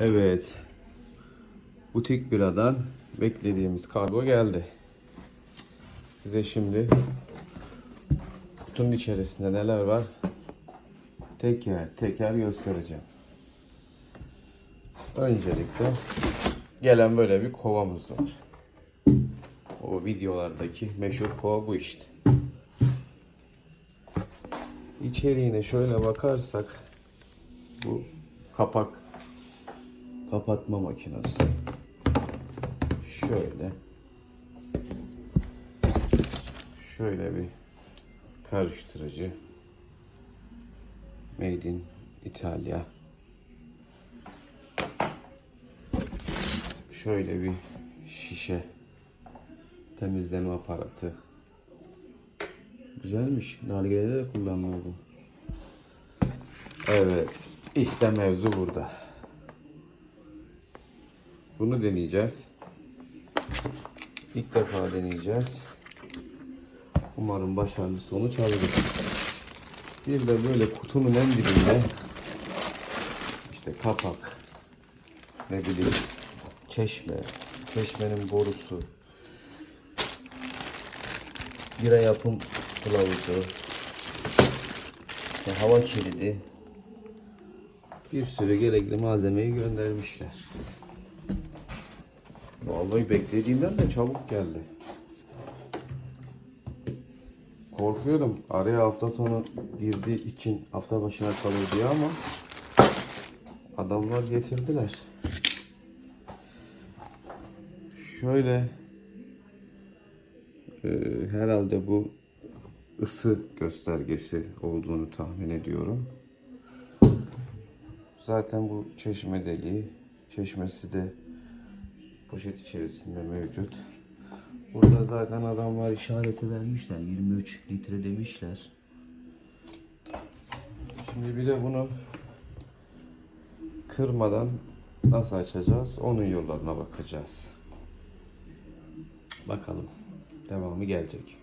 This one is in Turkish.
Evet. Butik biradan beklediğimiz kargo geldi. Size şimdi kutunun içerisinde neler var teker teker göstereceğim. Öncelikle gelen böyle bir kovamız var. O videolardaki meşhur kova bu işte. İçeriğine şöyle bakarsak bu kapak kapatma makinesi. Şöyle. Şöyle bir karıştırıcı. Made in İtalya. Şöyle bir şişe temizleme aparatı. Güzelmiş. Nargile'de de kullanılıyor. Evet. İşte mevzu burada. Bunu deneyeceğiz. İlk defa deneyeceğiz. Umarım başarılı sonuç alırız. Bir de böyle kutunun en dibinde işte kapak ne bileyim çeşme çeşmenin borusu bira yapım kılavuzu işte hava kilidi bir sürü gerekli malzemeyi göndermişler. Vallahi beklediğimden de çabuk geldi. Korkuyordum araya hafta sonu girdiği için hafta başına kalır diye ama adamlar getirdiler. Şöyle e, herhalde bu ısı göstergesi olduğunu tahmin ediyorum. Zaten bu çeşme deliği, çeşmesi de poşet içerisinde mevcut. Burada zaten adamlar işareti vermişler. 23 litre demişler. Şimdi bir de bunu kırmadan nasıl açacağız? Onun yollarına bakacağız. Bakalım. Devamı gelecek.